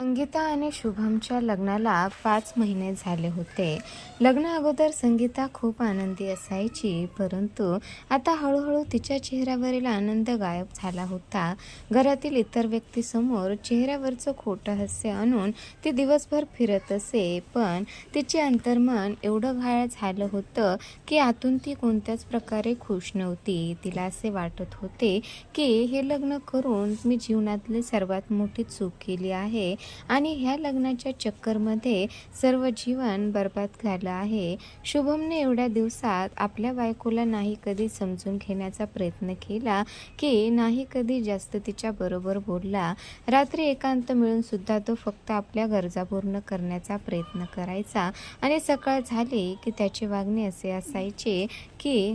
संगीता आणि शुभमच्या लग्नाला पाच महिने झाले होते. लग्न अगोदर संगीता खूप आनंदी असायची परंतु आता हळूहळू तिच्या चेहऱ्यावरील आनंद गायब झाला होता. घरातील इतर व्यक्तीसमोर चेहऱ्यावरचं खोटं हास्य आणून ती दिवसभर फिरत असे पण तिचे अंतर्मन एवढं घाळ झालं होतं की आतून ती कोणत्याच प्रकारे खुश नव्हती. तिला असे वाटत होते की हे लग्न करून मी जीवनातली सर्वात मोठी चूक केली आहे. आणि ह्या लग्नाच्या चक्करमध्ये सर्व जीवन बर्बाद झालं आहे. शुभमने एवढ्या दिवसात आपल्या बायकोला नाही कधी समजून घेण्याचा प्रयत्न केला की नाही कधी जास्त तिच्या बरोबर बोलला. रात्री एकांत मिळून सुद्धा तो फक्त आपल्या गरजा पूर्ण करण्याचा प्रयत्न करायचा आणि सकाळ झाली की त्याचे वागणे असे असायचे की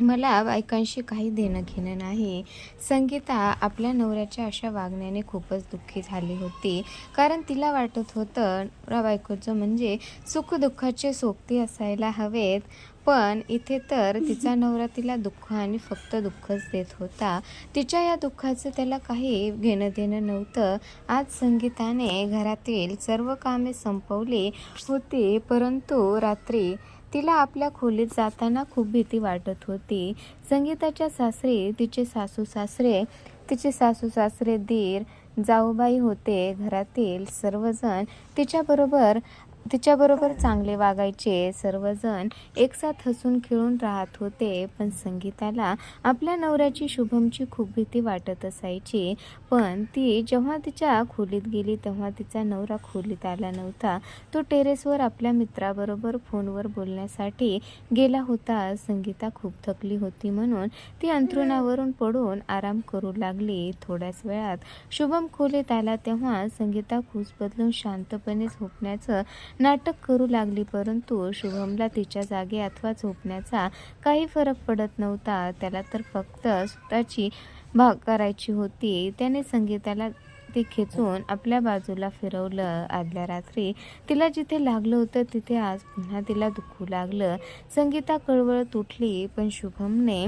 मला बायकांशी काही देणं घेणं नाही. संगीता आपल्या नवऱ्याच्या अशा वागण्याने खूपच दुःखी झाली होती. कारण तिला वाटत होतं नवरा बायकोचं म्हणजे सुखदुःखाचे सोबती असायला हवेत. पण इथे तर तिचा नवरा तिला दुःख आणि फक्त दुःखच देत होता. तिच्या या दुःखाचं त्याला काही घेणं देणं नव्हतं. आज संगीताने घरातील सर्व कामे संपवली होती. परंतु रात्री तिला आपल्या खोलीत जाताना खूप भीती वाटत होती. संगीताच्या सासरी तिचे सासू सासरे तिचे सासू सासरे दीर जाऊबाई होते घरातील सर्वजण तिच्याबरोबर तिच्याबरोबर चांगले वागायचे सर्वजण एकसाथ हसून खेळून राहत होते पण संगीताला आपल्या नवऱ्याची शुभमची खूप भीती वाटत असायची. पण ती जेव्हा तिच्या खोलीत गेली तेव्हा तिचा नवरा खोलीत आला नव्हता. तो टेरेसवर आपल्या मित्राबरोबर फोनवर बोलण्यासाठी गेला होता. संगीता खूप थकली होती म्हणून ती अंथरुणावरून पडून आराम करू लागली. थोड्याच वेळात शुभम खोलीत आला तेव्हा संगीता खूस बदलून शांतपणे झोपण्याचं नाटक करू लागली परंतु शुभमला तिच्या जागे अथवा झोपण्याचा काही फरक पडत नव्हता. त्याला तर फक्त स्वतःची भाग करायची होती. त्याने संगीताला ती खेचून आपल्या बाजूला फिरवलं. आदल्या रात्री तिला जिथे लागलं होतं तिथे आज पुन्हा तिला दुखू लागलं. संगीता कळवळत उठली पण शुभमने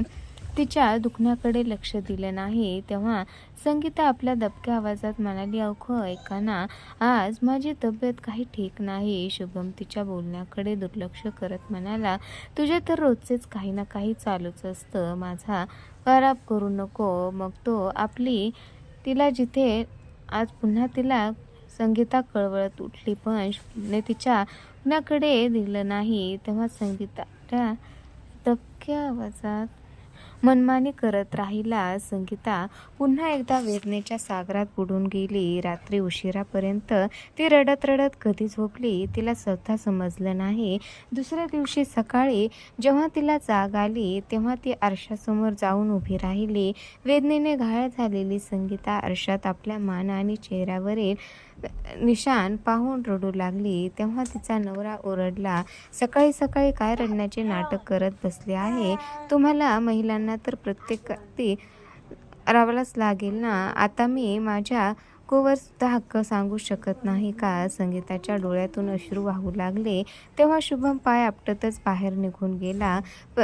तिच्या दुखण्याकडे लक्ष दिलं नाही तेव्हा संगीता आपल्या दबक्या आवाजात म्हणाली अवखं ऐकाना आज माझी तब्येत काही ठीक नाही. शुभम तिच्या बोलण्याकडे दुर्लक्ष करत म्हणाला तुझे तर रोजचेच काही ना काही चालूच असतं. माझा खराब करू नको. मग तो आपली तिला जिथे आज पुन्हा तिला संगीता कळवळत उठली पण ने तिच्या कुणाकडे दिलं नाही. तेव्हा संगीताच्या दबक्या आवाजात मनमानी करत राहिला संगीता पुन्हा एकदा वेदनेच्या सागरात बुडून गेली. रात्री उशिरापर्यंत ती रडत रडत कधी झोपली तिला स्वतः समजलं नाही. दुसऱ्या दिवशी सकाळी जेव्हा तिला जाग आली तेव्हा ती आरशासमोर जाऊन उभी राहिली. वेदनेने घाळ झालेली संगीता आरशात आपल्या मान आणि चेहऱ्यावरील निशान पाहून रडू लागली. तेव्हा तिचा नवरा ओरडला सकाळी सकाळी काय रडण्याचे नाटक करत बसले आहे? तुम्हाला महिलांना तर प्रत्येक ते राहावंच लागेल ना. आता मी माझ्या कोवरसुद्धा हक्क सांगू शकत नाही का? संगीताच्या डोळ्यातून अश्रू वाहू लागले. तेव्हा शुभम पाय आपटतच बाहेर निघून गेला. प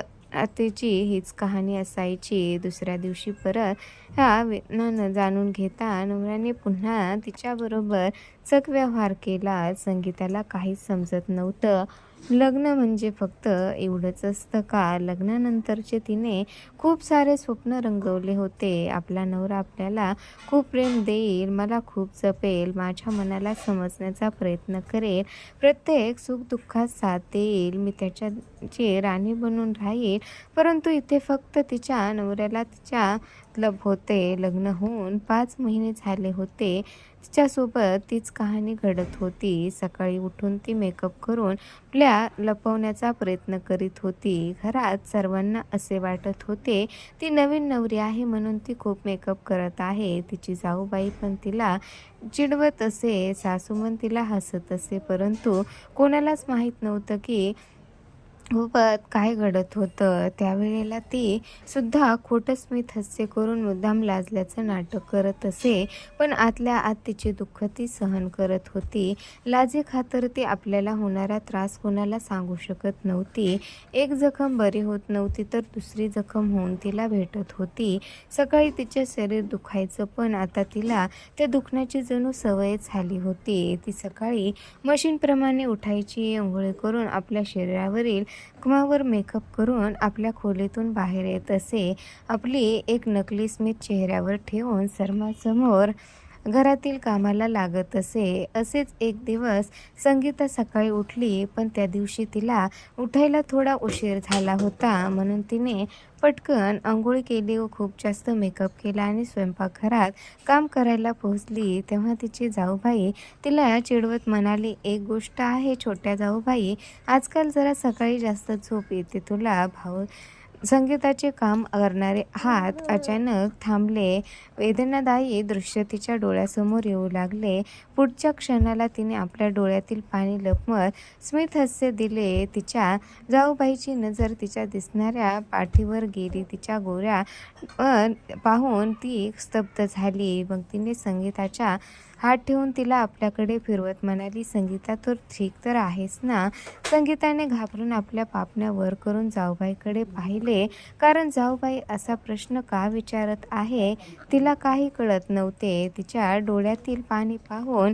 तिची हीच कहाणी असायची. दुसऱ्या दिवशी परत ह्या वेदनानं जाणून घेता नवऱ्याने पुन्हा तिच्याबरोबर चक व्यवहार केला. संगीताला काहीच समजत नव्हतं. लग्न म्हणजे फक्त एवढंच असतं का? लग्नानंतरचे तिने खूप सारे स्वप्न रंगवले होते. आपला नवरा आपल्याला खूप प्रेम देईल मला खूप जपेल माझ्या मनाला समजण्याचा प्रयत्न करेल प्रत्येक सुखदुःखात साथ देईल मी त्याच्याची राणी बनून राहील. परंतु इथे फक्त तिच्या नवऱ्याला तिच्या लब होते. लग्न होऊन पाच महिने झाले होते. तिच्यासोबत तीच कहाणी घडत होती. सकाळी उठून ती मेकअप करून आपल्या लपवण्याचा प्रयत्न करीत होती. घरात सर्वांना असे वाटत होते ती नवीन नवरी आहे म्हणून ती खूप मेकअप करत आहे. तिची जाऊबाई पण तिला चिडवत असे सासूमन तिला हसत असे. परंतु कोणालाच माहीत नव्हतं की सोबत काय घडत होतं? त्यावेळेला ती सुद्धा खोटं स्मित हस्य करून मुद्दाम लाजल्याचं नाटक करत असे पण आतल्या आत तिचे दुःख ती सहन करत होती. लाजे खातर ती आपल्याला होणारा त्रास कोणाला सांगू शकत नव्हती. एक जखम बरी होत नव्हती तर दुसरी जखम होऊन तिला भेटत होती. सकाळी तिचे शरीर दुखायचं पण आता तिला त्या दुखण्याची जणू सवय झाली होती. ती सकाळी मशीनप्रमाणे उठायची आंघोळी करून आपल्या शरीरावरील कुमावर मेकअप करून आपल्या खोलीतून बाहेर येत असे आपली एक नकली स्मित चेहऱ्यावर ठेवून सर्मासमोर घरातील कामाला लागत असे असेच एक दिवस संगीता सकाळी उठली पण त्या दिवशी तिला उठायला थोडा उशीर झाला होता म्हणून तिने पटकन आंघोळ केली व खूप जास्त मेकअप केला आणि स्वयंपाकघरात काम करायला पोहोचली. तेव्हा तिची जाऊबाई तिला चिडवत म्हणाली एक गोष्ट आहे छोट्या जाऊबाई आजकाल जरा सकाळी जास्त झोप येते तुला भाऊ संगीताचे काम करणारे हात अचानक थांबले. वेदनादायी दृश्य तिच्या डोळ्यासमोर येऊ लागले. पुढच्या क्षणाला तिने आपल्या डोळ्यातील पाणी लपवत स्मित हस्य दिले. तिच्या जाऊबाईची नजर तिच्या दिसणाऱ्या पाठीवर गेली. तिच्या गोऱ्या पाहून ती स्तब्ध झाली. मग तिने संगीताच्या हात ठेवून तिला आपल्याकडे फिरवत म्हणाली संगीता तर ठीक तर आहेस ना संगीताने घाबरून आपल्या पापण्या वर करून जाऊबाईकडे पाहिले. कारण जाऊबाई असा प्रश्न का विचारत आहे? तिला काही कळत नव्हते. तिच्या डोळ्यातील पाणी पाहून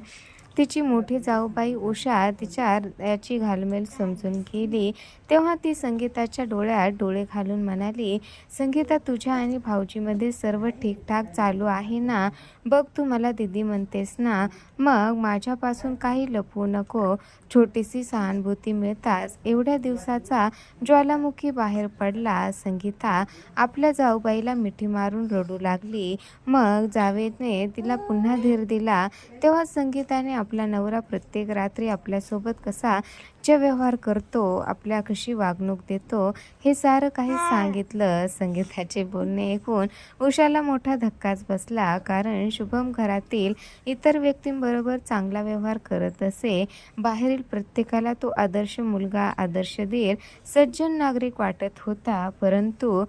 तिची मोठी जाऊबाई उषा तिच्या याची घालमेल समजून गेली. तेव्हा ती संगीताच्या डोळ्यात डोळे घालून म्हणाली संगीता तुझ्या आणि भाऊजीमध्ये सर्व ठीकठाक चालू आहे ना? बघ तू मला दिदी म्हणतेस ना? मग माझ्यापासून काही लपवू नको. छोटीशी सहानुभूती मिळताच एवढ्या दिवसाचा ज्वालामुखी बाहेर पडला. संगीता आपल्या जाऊबाईला मिठी मारून रडू लागली. मग जावेदने तिला पुन्हा धीर दिला. तेव्हा संगीताने आपला नवरा प्रत्येक रात्री आपल्यासोबत कसा चे व्यवहार करतो आपल्या कशी वागणूक देतो हे सारं काही सांगितलं संगीताचे बोलणे ऐकून उषाला मोठा धक्काच बसला. कारण शुभम घरातील इतर व्यक्तींबरोबर चांगला व्यवहार करत असे बाहेरील प्रत्येकाला तो आदर्श मुलगा आदर्श दीर सज्जन नागरिक वाटत होता. परंतु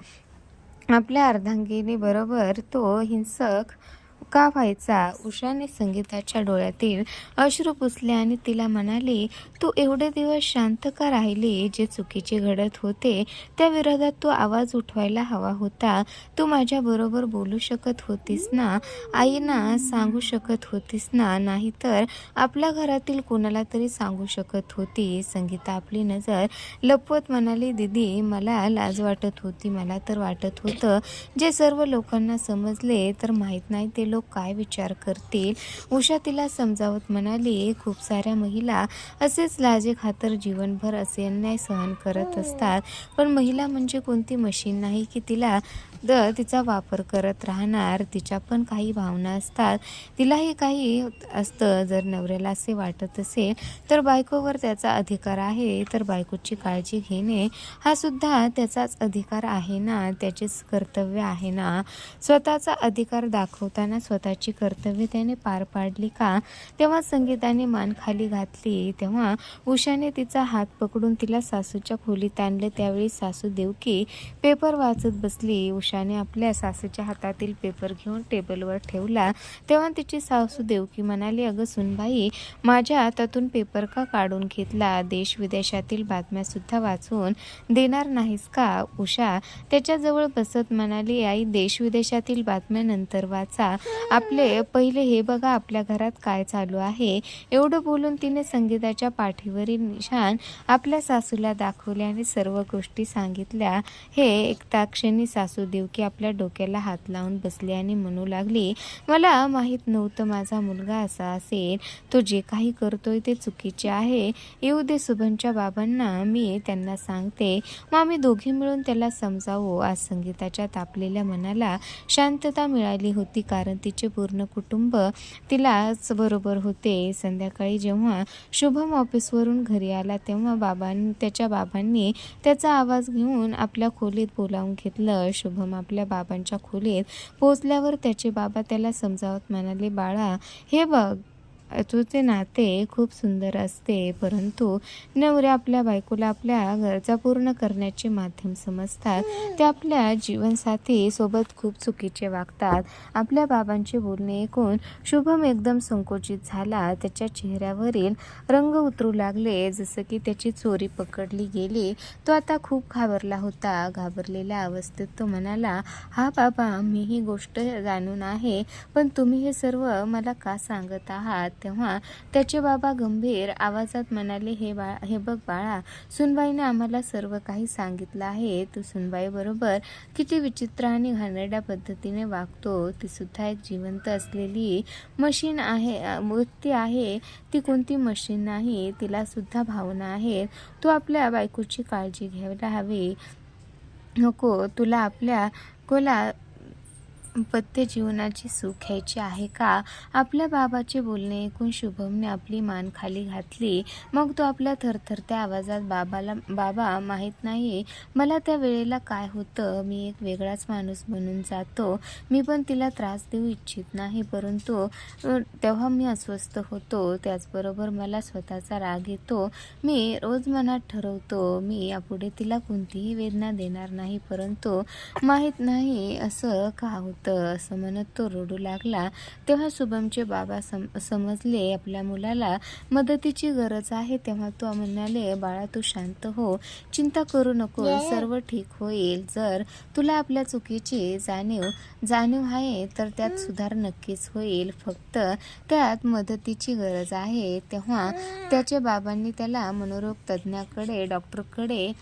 आपल्या अर्धांगिनी बरोबर तो हिंसक का व्हायचा. उषाने संगीताच्या डोळ्यातील अश्रू पुसले आणि तिला म्हणाली तू एवढे दिवस शांत का राहिली? जे चुकीचे घडत होते त्या विरोधात तू आवाज उठवायला हवा होता. तू माझ्याबरोबर बोलू शकत होतीस ना? आईना सांगू शकत होतीस ना? नाहीतर आपल्या घरातील कोणाला तरी सांगू शकत होती. संगीता आपली नजर लपवत म्हणाली दिदी मला लाज वाटत होती. मला तर वाटत होतं जे सर्व लोकांना समजले तर माहीत नाही ते लोक काय विचार करतील? उषा तिला समजावत म्हणाली खूप साऱ्या महिला असेच लाजे खातर जीवनभर असे अन्याय सहन करत असतात. पण महिला म्हणजे कोणती मशीन नाही की तिला द तिचा वापर करत राहणार तिच्या पण काही भावना असतात. तिलाही काही असतं जर नवऱ्याला असे वाटत असेल तर बायकोवर त्याचा अधिकार आहे. तर बायकोची काळजी घेणे हा सुद्धा त्याचाच अधिकार आहे ना? त्याचेच कर्तव्य आहे ना? स्वतःचा अधिकार दाखवताना स्वतःची कर्तव्य त्याने पार पाडली का? तेव्हा संगीताने मान खाली घातली. तेव्हा उषाने तिचा हात पकडून तिला सासूच्या खोलीत आणले. त्यावेळी सासू देवकी पेपर वाचत बसली. उषाने आपल्या सासूच्या हातातील पेपर घेऊन टेबलवर ठेवला. तेव्हा तिची सासू देवकी म्हणाली अगं सुनबाई माझ्या हातातून पेपर का काढून घेतला? देश विदेशातील बातम्या सुद्धा वाचून देणार नाहीस का उषा? त्याच्याजवळ बसत म्हणाली आई देश विदेशातील बातम्या नंतर वाचा. आपले पहिले हे बघा आपल्या घरात काय चालू आहे. एवढं बोलून तिने संगीताच्या पाठीवरील निशाण आपल्या सासूला दाखवले आणि सर्व गोष्टी सांगितल्या. हे एकताक्षणी सासू देवकी आपल्या डोक्याला हात लावून बसली आणि म्हणू लागली मला माहीत नव्हतं माझा मुलगा असा असेल. तो जे काही करतोय ते चुकीचे आहे. येऊ दे सुभनच्या बाबांना मी त्यांना सांगते. मग आम्ही दोघे मिळून त्याला समजावू. आज संगीताच्या तापलेल्या मनाला शांतता मिळाली होती कारण तिचे पूर्ण कुटुंब तिलाच बरोबर होते. संध्याकाळी जेव्हा शुभम ऑफिसवरून घरी आला तेव्हा बाबां त्याच्या बाबांनी त्याचा आवाज घेऊन आपल्या खोलीत बोलावून घेतलं. शुभम आपल्या बाबांच्या खोलीत पोचल्यावर त्याचे बाबा त्याला समजावत म्हणाले बाळा हे बघ तुझे नाते खूप सुंदर असते परंतु नवरे आपल्या बायकोला आपल्या गरजा पूर्ण करण्याचे माध्यम समजतात. ते आपल्या जीवनसाथी सोबत खूप चुकीचे वागतात. आपल्या बाबांचे बोलणे ऐकून शुभम एकदम संकोचित झाला. त्याच्या चेहऱ्यावरील रंग उतरू लागले. जसं की त्याची चोरी पकडली गेली तो आता खूप घाबरला होता. घाबरलेल्या अवस्थेत तो म्हणाला हा बाबा मी ही गोष्ट जाणून आहे पण तुम्ही हे सर्व मला का सांगत आहात? तेव्हा त्याचे बाबा गंभीर आवाजात म्हणाले हे बाळा हे बघ बाळा सुनबाईने आम्हाला सर्व काही सांगितलं आहे. तू सुनबाईबरोबर किती विचित्र आणि घाणेरड्या पद्धतीने वागतो. ती सुद्धा एक जिवंत असलेली मशीन आहे व्यक्ती आहे. ती कोणती मशीन नाही तिला सुद्धा भावना आहेत. तू आपल्या बायकोची काळजी घ्यायला हवी. नको तुला आपल्या कोला पत्य जीवनाची सुख घ्यायची आहे का? आपल्या बाबाचे बोलणे ऐकून शुभमने आपली मान खाली घातली. मग तो आपल्या थरथरत्या आवाजात बाबाला बाबा माहीत नाही मला त्या वेळेला काय होतं? मी एक वेगळाच माणूस बनून जातो. मी पण तिला त्रास देऊ इच्छित नाही परंतु तेव्हा मी अस्वस्थ होतो. त्याचबरोबर मला स्वतःचा राग येतो. मी रोज मनात ठरवतो मी यापुढे तिला कोणतीही वेदना देणार नाही परंतु माहीत नाही असं का होतं? असं म्हणत तो रडू लागला. तेव्हा शुभमचे बाबा सम समजले आपल्या मुलाला मदतीची गरज आहे. तेव्हा तो म्हणाले बाळा तू शांत हो. चिंता करू नको. सर्व ठीक होईल. जर तुला आपल्या चुकीची जाणीव जाणीव आहे तर त्यात सुधार नक्कीच होईल. फक्त त्यात मदतीची गरज आहे. तेव्हा त्याच्या बाबांनी त्याला मनोरोग तज्ज्ञाकडे डॉक्टरकडे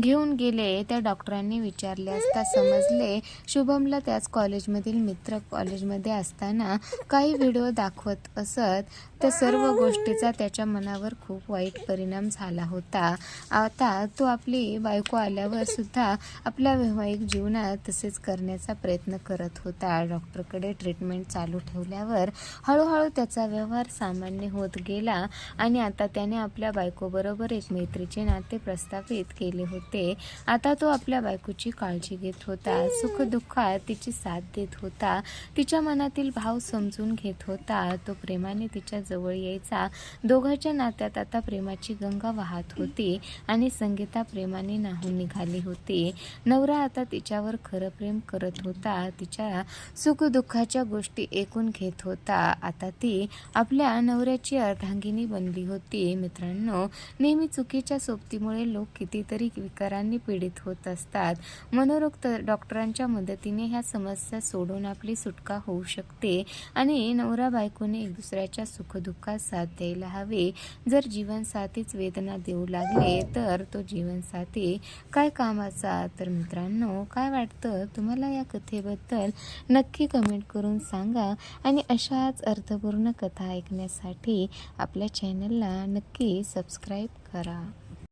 घेऊन गेले त्या डॉक्टरांनी विचारले असता समजले शुभमला त्याच कॉलेजमधील मित्र कॉलेजमध्ये असताना काही व्हिडिओ दाखवत असत. त्या सर्व गोष्टीचा त्याच्या मनावर खूप वाईट परिणाम झाला होता. आता तो आपली बायको आल्यावर सुद्धा आपल्या वैवाहिक जीवनात तसेच करण्याचा प्रयत्न करत होता. डॉक्टरकडे ट्रीटमेंट चालू ठेवल्यावर हळूहळू त्याचा व्यवहार सामान्य होत गेला आणि आता त्याने आपल्या बायकोबरोबर एक मैत्रीचे नाते प्रस्थापित केले होते. आता तो आपल्या बायकोची काळजी घेत होता. सुखदुःखात तिची साथ देत होता. तिच्या मनातील भाव समजून घेत होता. तो प्रेमाने तिच्या जवळ यायचा. दोघांच्या नात्यात आता प्रेमाची गंगा वाहत होती आणि संगीता प्रेमाने नाहून निघाली होती. नवरा आता तिच्यावर खरं प्रेम करत होता. तिच्या सुखदुःखाच्या गोष्टी ऐकून घेत होता. आता ती आपल्या नवऱ्याची अर्धांगिनी बनली होती. मित्रांनो नेहमी चुकीच्या सोबतीमुळे लोक कितीतरी विकारांनी पीडित होत असतात. मनोरोग डॉक्टरांच्या मदतीने ह्या समस्या सोडून आपली सुटका होऊ शकते आणि नवरा बायकोने एक दुसऱ्याच्या सुख सुखदुःखात साथ द्यायला हवे जर जीवनसाथीच वेदना देऊ लागले तर तो जीवनसाथी काय कामाचा? तर मित्रांनो काय वाटतं? तुम्हाला या कथेबद्दल नक्की कमेंट करून सांगा आणि अशाच अर्थपूर्ण कथा ऐकण्यासाठी आपल्या चॅनलला नक्की सबस्क्राईब करा.